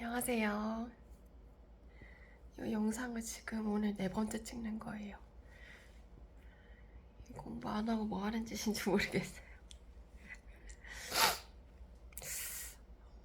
안녕하세요. 이 영상을 지금 오늘 네 번째 찍는 거예요. 이 공부 안 하고 뭐 하는 짓인지 모르겠어요.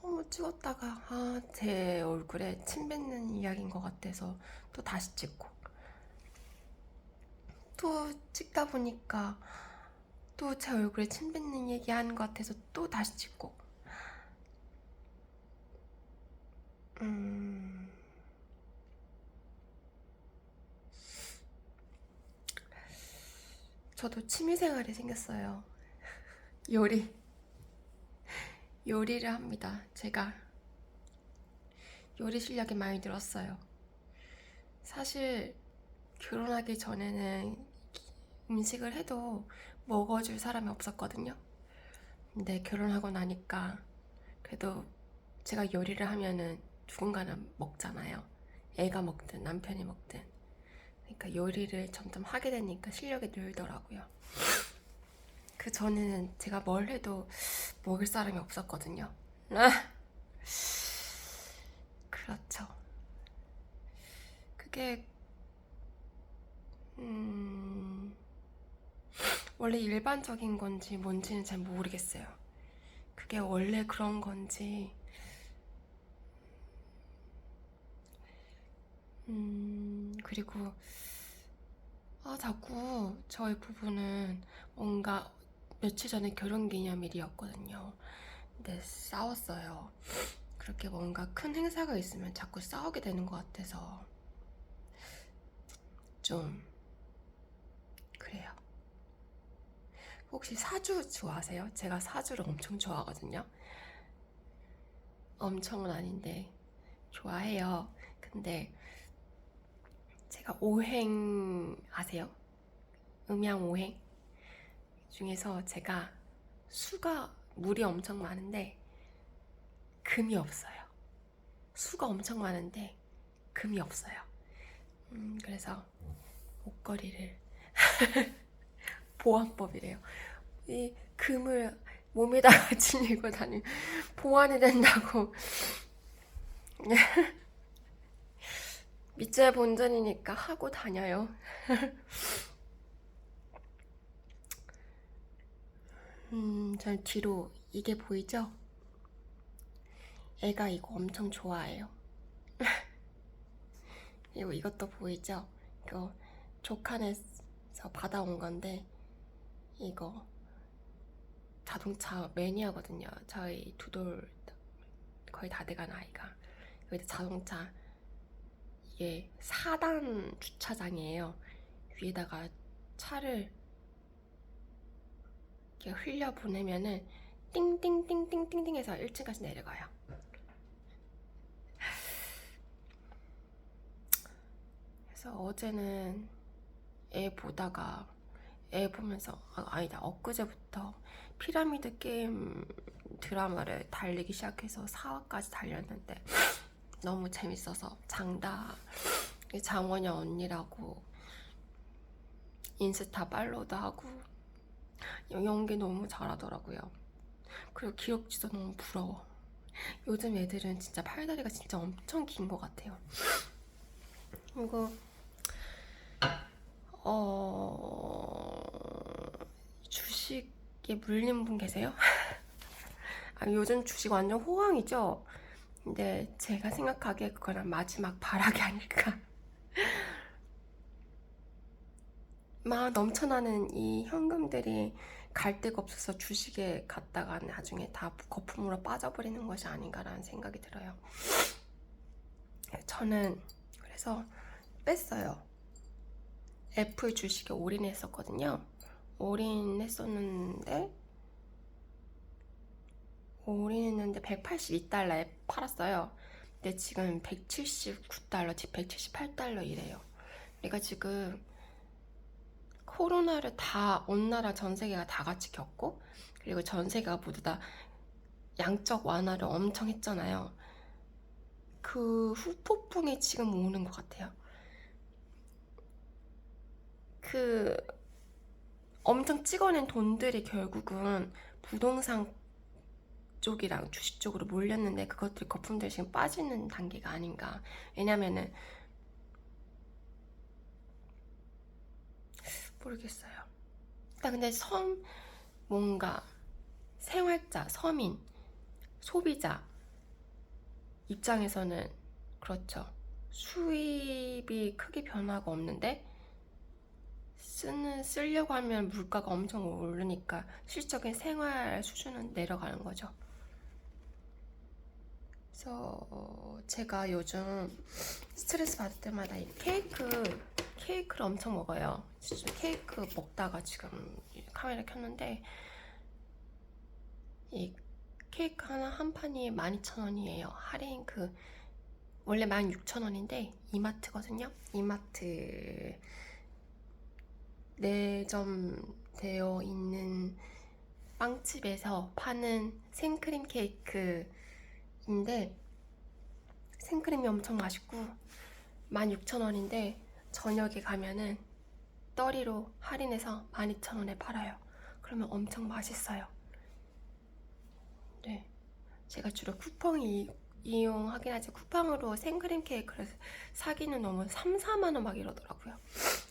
너무 찍었다가 아, 제 얼굴에 침 뱉는 이야기인 것 같아서 또 다시 찍고 또 찍다 보니까 또 제 얼굴에 침 뱉는 얘기 하는 것 같아서 또 다시 찍고 음. 저도 취미생활이 생겼어요. 요리. 요리를 합니다. 제가 요리 실력이 많이 늘었어요. 사실 결혼하기 전에는 음식을 해도 먹어줄 사람이 없었거든요. 근데 결혼하고 나니까 그래도 제가 요리를 하면은 누군가는 먹잖아요. 애가 먹든 남편이 먹든. 그러니까 요리를 점점 하게 되니까 실력이 늘더라고요. 그 전에는 제가 뭘 해도 먹을 사람이 없었거든요. 그렇죠. 그게 음, 원래 일반적인 건지 뭔지는 잘 모르겠어요. 그게 원래 그런 건지 음, 그리고, 아, 자꾸 저희 부부는 뭔가 며칠 전에 결혼 기념일이었거든요. 근데 싸웠어요. 그렇게 뭔가 큰 행사가 있으면 자꾸 싸우게 되는 것 같아서 좀, 그래요. 혹시 사주 좋아하세요? 제가 사주를 엄청 좋아하거든요. 엄청은 아닌데, 좋아해요. 근데 제가 오행 아세요? 음양 오행 중에서 제가 수가 물이 엄청 많은데 금이 없어요. 수가 엄청 많은데 금이 없어요. 음, 그래서 목걸이를 보안법이래요. 이 금을 몸에다가 지니고 다니 보완이 된다고. 밑제 본전이니까 하고 다녀요. 음, 전 뒤로 이게 보이죠? 애가 이거 엄청 좋아해요. 그리고 이것도 보이죠? 이거 조칸에서 받아온 건데 이거 자동차 매니아거든요. 저희 두돌 거의 다 돼간 아이가 여기 자동차 이게 4단 주차장이에요. 위에다가 차를 이렇게 흘려 보내면은 띵띵띵띵띵띵 해서 1층까지 내려가요. 그래서 어제는 애 보다가 애 보면서 아, 아니다 엊그제부터 피라미드 게임 드라마를 달리기 시작해서 4화까지 달렸는데 너무 재밌어서 장다 장원영 언니라고 인스타 팔로우도 하고 연기 너무 잘하더라고요. 그리고 기억지도 너무 부러워. 요즘 애들은 진짜 팔다리가 진짜 엄청 긴 것 같아요. 그리고 어 주식에 물린 분 계세요? 아, 요즘 주식 완전 호황이죠. 근데 제가 생각하기에 그거는 마지막 발악이 아닐까. 막 넘쳐나는 이 현금들이 갈 데가 없어서 주식에 갔다가 나중에 다 거품으로 빠져버리는 것이 아닌가라는 생각이 들어요. 저는 그래서 뺐어요. 애플 주식에 올인했었거든요. 올인했었는데 올인했는데 182달러에 팔았어요. 근데 지금 179달러, 178달러 이래요. 내가 지금 코로나를 다 온 나라 전 세계가 다 같이 겪고 그리고 전 세계가 모두 다 양적 완화를 엄청 했잖아요. 그 후폭풍이 지금 오는 것 같아요. 그 엄청 찍어낸 돈들이 결국은 부동산 쪽이랑 주식 쪽으로 몰렸는데 그것들이 거품들이 지금 빠지는 단계가 아닌가. 왜냐면은 모르겠어요. 일단 근데 섬 뭔가 생활자, 서민, 소비자 입장에서는 그렇죠. 수입이 크게 변화가 없는데 쓰는 쓰려고 하면 물가가 엄청 오르니까 실적인 생활 수준은 내려가는 거죠. 그래서 제가 요즘 스트레스 받을 때마다 이 케이크 케이크를 엄청 먹어요. 케이크 먹다가 지금 카메라 켰는데 이 케이크 하나 한 판이 12,000원이에요. 할인 그 원래 16,000원인데 이마트거든요. 이마트 내점되어 있는 빵집에서 파는 생크림 케이크 인데 생크림이 엄청 맛있고 16,000원인데 저녁에 가면은 떨이로 할인해서 12,000원에 팔아요. 그러면 엄청 맛있어요. 네. 제가 주로 쿠폰 이, 이용하긴 하지 쿠팡으로 생크림 케이크를 사기는 너무 3, 4만 원 막 이러더라고요.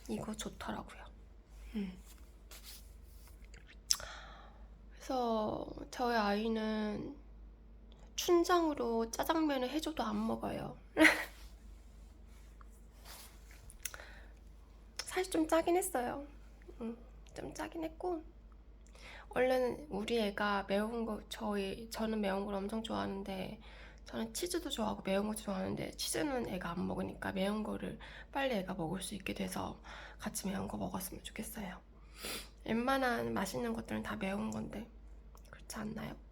이거 좋더라고요. 음. 그래서 저희 아이는 춘장으로 짜장면을 해줘도 안 먹어요. 사실 좀 짜긴 했어요. 음, 좀 짜긴 했고 원래는 우리 애가 매운 거 저희 저는 매운 걸 엄청 좋아하는데 저는 치즈도 좋아하고 매운 것도 좋아하는데 치즈는 애가 안 먹으니까 매운 거를 빨리 애가 먹을 수 있게 돼서 같이 매운 거 먹었으면 좋겠어요. 웬만한 맛있는 것들은 다 매운 건데 그렇지 않나요?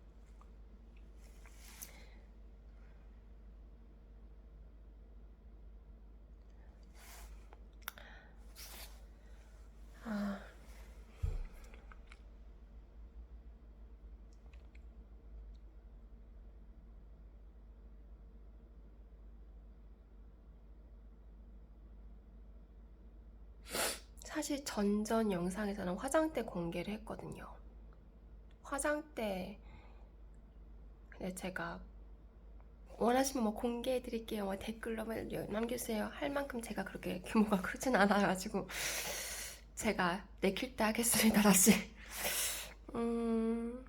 아, 사실 전전 영상에서는 화장대 공개를 했거든요. 화장대 제가 원하시면 뭐 공개해 드릴게요. 뭐 댓글로 뭐 남겨주세요. 할 만큼 제가 그렇게 규모가 크진 않아가지고 제가 내킬 때 하겠습니다. 다시. 음,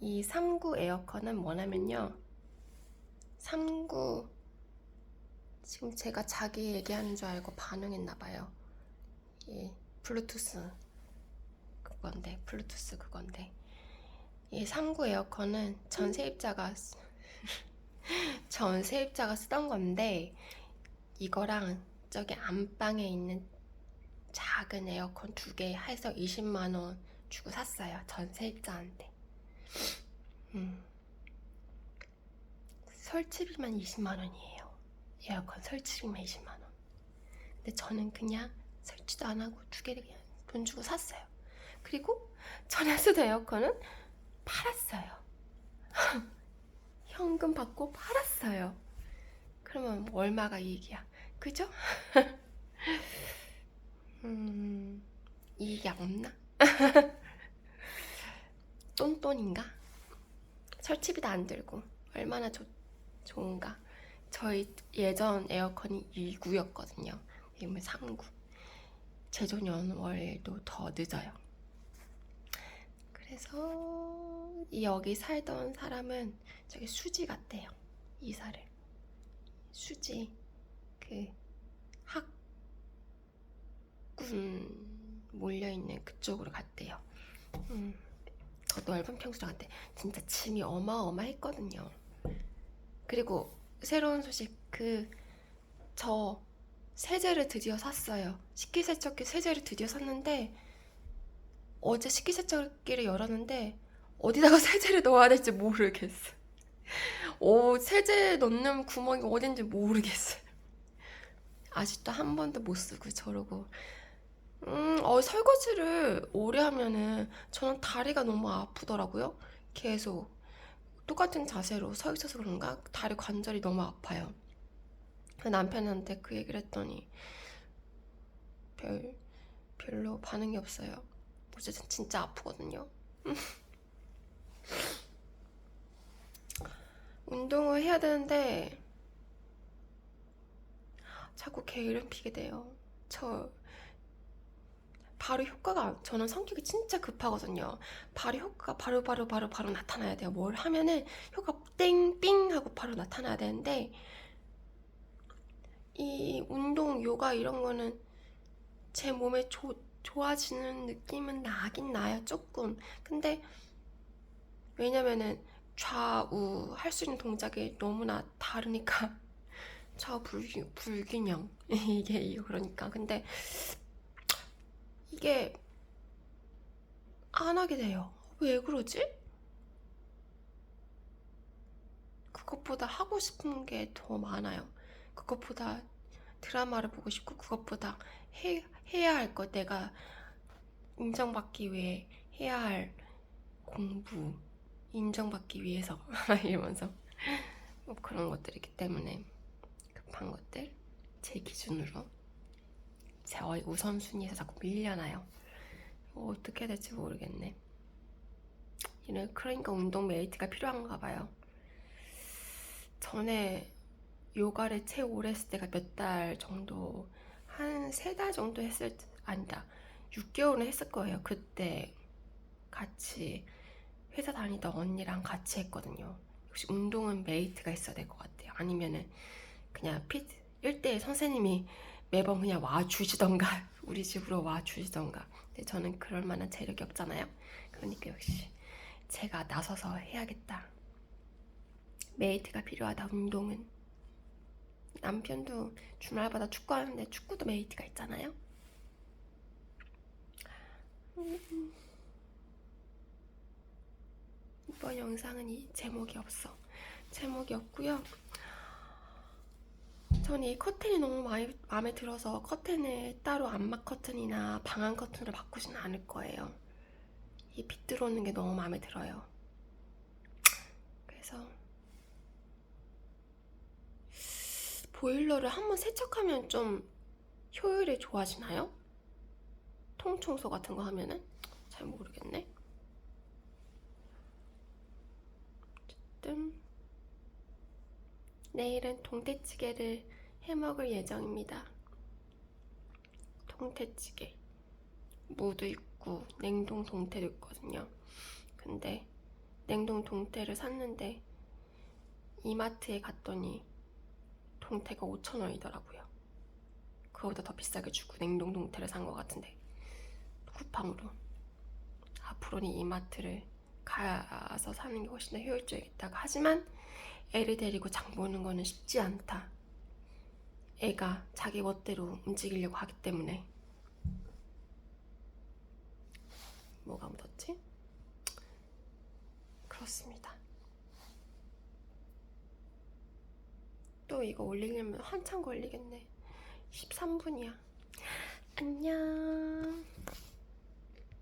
이 3구 에어컨은 뭐냐면요. 3구 지금 제가 자기 얘기하는 줄 알고 반응했나 봐요. 이 블루투스 그건데 블루투스 그건데 이 3구 에어컨은 전 세입자가 쓰- 전 세입자가 쓰던 건데 이거랑 저기 안방에 있는 작은 에어컨 두 개 해서 20만 원 주고 샀어요. 전 세입자한테. 음. 설치비만 20만 원이에요. 에어컨 설치비만 20만 원. 근데 저는 그냥 설치도 안 하고 두 개를 그냥 돈 주고 샀어요. 그리고 전에 쓰던 에어컨은 팔았어요. 현금 받고 팔았어요. 그러면 얼마가 이익이야? 그죠? 음, 이익이 없나? 똔똔인가? 설치비 도 안 들고 얼마나 좋, 좋은가? 저희 예전 에어컨이 2구였거든요. 지금 3구. 제조 연월도 더 늦어요. 그래서 여기 살던 사람은 저기 수지 같대요. 이사를. 수지 그 학 군 몰려있는 그쪽으로 갔대요. 음, 더 넓은 갔대. 진짜 짐이 어마어마했거든요. 그리고 새로운 소식 그 저 세제를 드디어 샀어요. 식기세척기 세제를 드디어 샀는데 어제 식기세척기를 열었는데 어디다가 세제를 넣어야 될지 모르겠어. 어, 세제 넣는 구멍이 어딘지 모르겠어요. 아직도 한 번도 못 쓰고 저러고. 음, 어, 설거지를 오래 하면은 저는 다리가 너무 아프더라고요. 계속 똑같은 자세로 서 있어서 그런가 다리 관절이 너무 아파요. 그 남편한테 그 얘기를 했더니 별 별로 반응이 없어요. 어쨌든 진짜 아프거든요. 운동을 해야 되는데 자꾸 게으름 피게 돼요. 저 바로 효과가 안- 저는 성격이 진짜 급하거든요. 바로 효과가 바로 바로 바로 바로 나타나야 돼요. 뭘 하면은 효과 땡삥 하고 바로 나타나야 되는데 이 운동, 요가 이런 거는 제 몸에 조, 좋아지는 느낌은 나긴 나요, 조금. 근데 왜냐면은 좌우 할 수 있는 동작이 너무나 다르니까 좌우 불균, 불균형 이게 그러니까 근데 이게 안 하게 돼요. 왜 그러지? 그것보다 하고 싶은 게 더 많아요. 그것보다 드라마를 보고 싶고 그것보다 해, 해야 할 것 내가 인정받기 위해 해야 할 공부 인정받기 위해서 이러면서 뭐 그런 것들이기 때문에 급한 것들 제 기준으로 제 우선순위에서 자꾸 밀려나요. 뭐 어떻게 될지 모르겠네. 이런 그러니까 운동 메이트가 필요한가 봐요. 전에 요가를 채 오래 했을 때가 몇 달 정도 한 세 달 정도 했을 때 아니다 6개월은 했을 거예요. 그때 같이 회사 다니던 언니랑 같이 했거든요. 역시 운동은 메이트가 있어야 될 것 같아요. 아니면은 그냥 피트 1대1 선생님이 매번 그냥 와 주시던가 우리 집으로 와 주시던가 근데 저는 그럴 만한 재력이 없잖아요. 그러니까 역시 제가 나서서 해야겠다. 메이트가 필요하다 운동은 남편도 주말마다 축구하는데 축구도 메이트가 있잖아요. 음. 이번 영상은 이 제목이 없어. 제목이 없고요. 저는 이 커튼이 너무 많이, 마음에 들어서 커튼을 따로 암막 커튼이나 방한 커튼으로 바꾸지는 않을 거예요. 이 빛 들어오는 게 너무 마음에 들어요. 그래서 보일러를 한번 세척하면 좀 효율이 좋아지나요? 통청소 같은 거 하면은? 잘 모르겠네. 어쨌든 내일은 동태찌개를 해 먹을 예정입니다. 동태찌개. 무도 있고 냉동 동태도 있거든요. 근데 냉동 동태를 샀는데 이마트에 갔더니 동태가 5,000원이더라고요. 그거보다 더 비싸게 주고 냉동 동태를 산 것 같은데 쿠팡으로 앞으로는 이마트를 가서 사는 게 훨씬 더 효율적이겠다고 하지만 애를 데리고 장 보는 거는 쉽지 않다. 애가 자기 멋대로 움직이려고 하기 때문에 뭐가 묻었지? 그렇습니다. 또 이거 올리려면 한참 걸리겠네. 13분이야. 안녕.